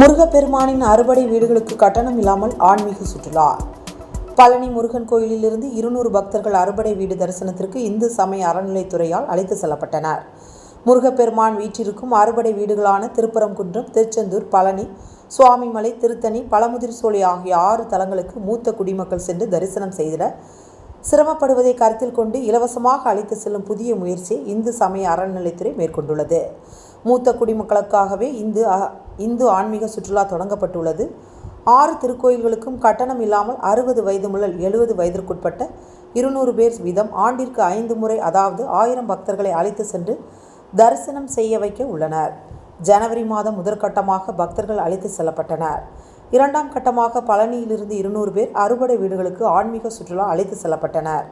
முருகப்பெருமானின் அறுபடை வீடுகளுக்கு கட்டணம் இல்லாமல் ஆன்மீக சுற்றுலா. பழனி முருகன் கோயிலிலிருந்து இருநூறு பக்தர்கள் அறுபடை வீடு தரிசனத்திற்கு இந்து சமய அறநிலைத்துறையால் அழைத்து செல்லப்பட்டனர். முருகப்பெருமான் வீற்றிருக்கும் அறுபடை வீடுகளான திருப்பரங்குன்றம் திருச்செந்தூர் பழனி சுவாமிமலை திருத்தணி பழமுதிர் சோலை ஆகிய ஆறு தலங்களுக்கு மூத்த குடிமக்கள் சென்று தரிசனம் செய்திட சிரமப்படுவதை கருத்தில் கொண்டு இலவசமாக அழைத்து செல்லும் புதிய முயற்சியை இந்து சமய அறநிலைத்துறை மேற்கொண்டுள்ளது. மூத்த குடிமக்களுக்காகவே இந்து அ- இந்து ஆன்மீக சுற்றுலா தொடங்கப்பட்டுள்ளது. ஆறு திருக்கோயில்களுக்கும் கட்டணம் இல்லாமல் அறுபது வயது முதல் எழுபது வயதிற்குட்பட்ட இருநூறு பேர் வீதம் ஆண்டிற்கு ஐந்து முறை அதாவது ஆயிரம் பக்தர்களை அழைத்து சென்று தரிசனம் செய்ய வைக்க உள்ளனர். ஜனவரி மாதம் முதற்கட்டமாக பக்தர்கள் அழைத்து செல்லப்பட்டனர். இரண்டாம் கட்டமாக பழனியிலிருந்து இருநூறு பேர் அறுபடை வீடுகளுக்கு ஆன்மீக சுற்றுலா அழைத்து செல்லப்பட்டனர்.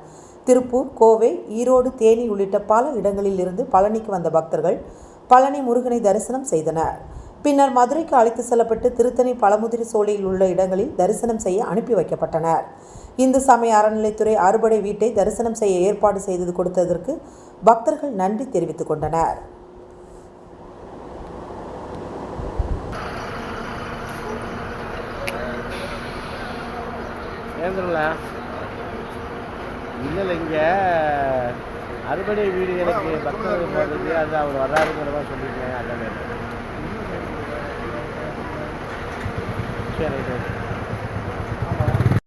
திருப்பூர் கோவை ஈரோடு தேனி உள்ளிட்ட பல இடங்களில் இருந்து பழனிக்கு வந்த பக்தர்கள் பழனி முருகனை தரிசனம் செய்தனர். பின்னர் மதுரைக்கு அழைத்து செல்லப்பட்டு திருத்தணி பழமுதிரி சோலையில் உள்ள இடங்களில் தரிசனம் செய்ய அனுப்பி வைக்கப்பட்டனர். இந்து சமய அறநிலைத்துறை அறுபடை வீட்டை தரிசனம் செய்ய ஏற்பாடு செய்தது கொடுத்ததற்கு பக்தர்கள் நன்றி தெரிவித்துக் கொண்டனர். எழுந்துடலாம் இல்லை இங்கே அறுபடை வீடுகளுக்கு பக்தர்கள் போகிறதுக்கு அது அவர் வர்றாருங்கிற மாதிரி சொல்லியிருக்கேன் அதான் சரி ரைட்